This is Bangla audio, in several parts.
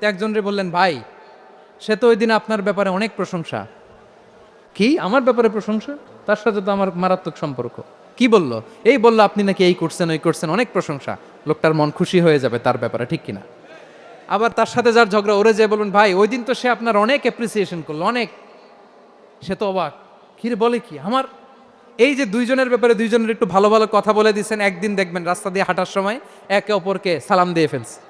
তো একজনরে বললেন, ভাই, সে তো ওই দিন আপনার ব্যাপারে অনেক প্রশংসা। কি? আমার ব্যাপারে প্রশংসা? তার সাথে তো আমার মারাত্মক সম্পর্ক। কি বলল? এই বলল, আপনি নাকি এই করছেন, ওই করছেন, অনেক প্রশংসা। লোকটার মন খুশি হয়ে যাবে তার ব্যাপারে, ঠিক কিনা? আবার তার সাথে যার ঝগড়া, ওরে যে বলুন ভাই ওই দিন তো সে আপনার অনেক অ্যাপ্রিসিয়েশন করল, অনেক। সে তো অবাক। কিরে, বলে কি? আমার? এই যে দুইজনের ব্যাপারে দুইজনের একটু ভালো ভালো কথা বলে দিচ্ছেন একদিন দেখবেন রাস্তা দিয়ে হাঁটার সময় একে অপরকে সালাম দিয়ে ফেলছে।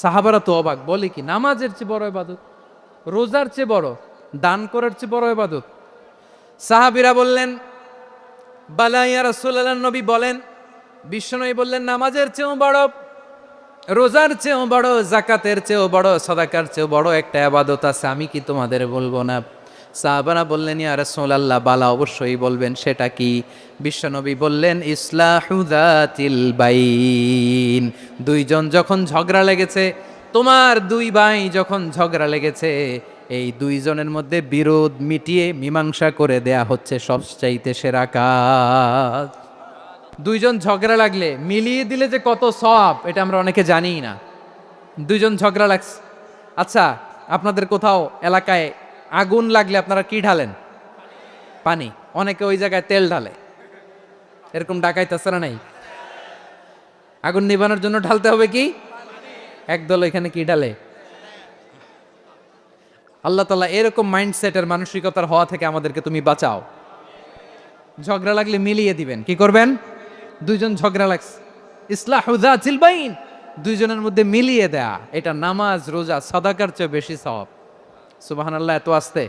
সাহাবারা তো অবাক, বলে কি, নামাজের চেয়ে বড় এবাদত রোজার চেয়ে বড়, দান করার চেয়ে বড় এবাদত সাহাবিরা বললেন বালাইয়া রসুল্লাহ নবী বলেন, বিশ্বনবী বললেন, নামাজের চেয়েও বড়, রোজার চেয়েও বড় জাকাতের চেয়েও বড়, সদাকার চেয়েও বড় একটা আবাদত আছে, আমি কি তোমাদের বলব না? সাহাবারা বললেন, ইয়া রাসূলুল্লাহ, বালা অবশ্যই বলবেন, সেটা কি? বিশ্বনবী বললেন ইসলাহুদাতিল বাইন। দুইজন যখন ঝগড়া লেগেছে, তোমার দুই ভাই যখন ঝগড়া লেগেছে, এই দুইজনের মধ্যে বিরোধ মিটিয়ে মীমাংসা করে দেয়া হচ্ছে সবচাইতে সেরা কাজ। দুইজন ঝগড়া লাগলে, মিলিয়ে দিলে যে কত সব এটা আমরা অনেকে জানি না। দুইজন ঝগড়া লাগছে। আচ্ছা আপনাদের কোথাও এলাকায় আগুন লাগলে আপনারা কি ঢালেন? পানি। অনেকে ওই জায়গায় তেল ঢালে। এরকম ডাকাইতেছে না নাই? আগুন নিবানোর জন্য ঢালতে হবে কি? একদল এখানে কি ঢালে? আল্লাহ তালা এরকম মাইন্ডসেটের মানসিকতার হওয়া থেকে আমাদেরকে তুমি বাঁচাও। ঝগড়া লাগলে মিলিয়ে দিবেন। কি করবেন? দুইজন ঝগড়া লাগছে। ইসলাহুদা দুইজনের মধ্যে মিলিয়ে দেয়া। এটা নামাজ, রোজা, সদাকার চেয়ে বেশি সব সুবাহান আল্লাহ এত আসতে।